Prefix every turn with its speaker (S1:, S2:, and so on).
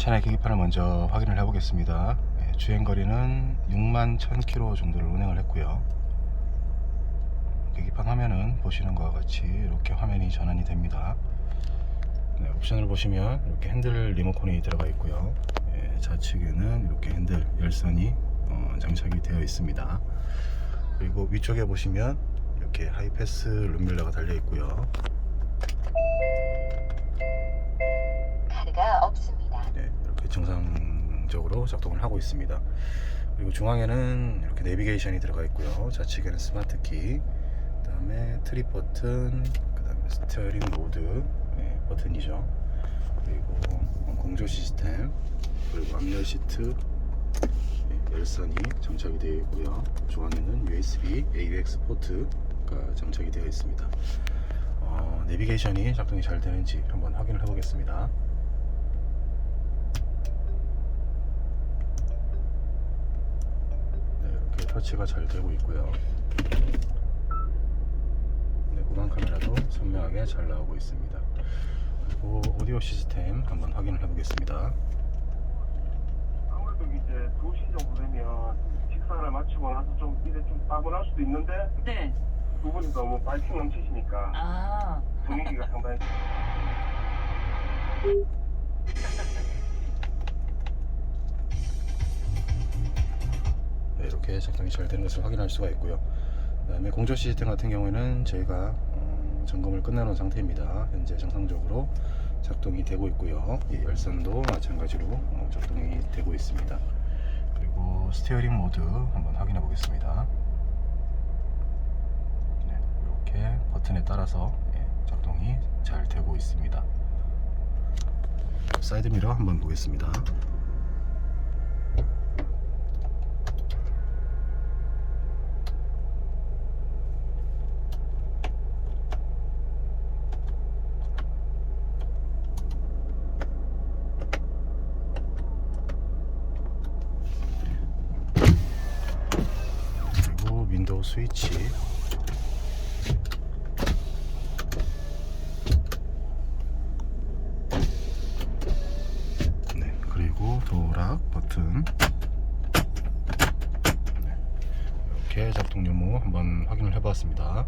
S1: 차량 계기판을 먼저 확인을 해 보겠습니다. 예, 주행거리는 6만 1000km 정도를 운행을 했고요. 계기판 화면은 보시는 것과 같이 이렇게 화면이 전환이 됩니다. 네, 옵션을 보시면 이렇게 핸들 리모컨이 들어가 있고요. 예, 좌측에는 이렇게 핸들 열선이 어, 장착이 되어 있습니다. 그리고 위쪽에 보시면 이렇게 하이패스 룸밀러가 달려 있고요. 정상적으로 작동을 하고 있습니다. 그리고 중앙에는 이렇게 내비게이션이 들어가 있고요. 좌측에는 스마트 키, 그다음에 트립 버튼, 그다음에 스티어링 모드 네, 버튼이죠. 그리고 공조 시스템, 그리고 앞열 시트 네, 열선이 장착이 되어 있고요. 중앙에는 USB AUX 포트가 장착이 되어 있습니다. 어, 내비게이션이 작동이 잘 되는지 한번 확인을 해보겠습니다. 네, 이렇게 터치가 잘 되고 있고요. 네, 후방 카메라도 선명하게 잘 나오고 있습니다. 그리고 오디오 시스템 한번 확인을 해보겠습니다.
S2: 아무래도 이제 2시 정도 되면 식사를 마치고 나서 좀 이제 좀 따분할 수도 있는데
S3: 네.
S2: 두 분이 너무 파이팅 넘치시니까
S3: 아.
S2: 분위기가 상당히
S1: 작동이 잘 되는 것을 확인할 수가 있고요. 그 다음에 공조 시스템 같은 경우에는 저희가 어, 점검을 끝내놓은 상태입니다. 현재 정상적으로 작동이 되고 있고요. 이 열선도 마찬가지로 어, 작동이 되고 있습니다. 그리고 스티어링 모드 한번 확인해 보겠습니다. 네, 이렇게 버튼에 따라서 예, 작동이 잘 되고 있습니다. 사이드 미러 한번 보겠습니다. 스위치 네 그리고 도락 버튼. 네, 이렇게 작동 여부 한번 확인을 해봤습니다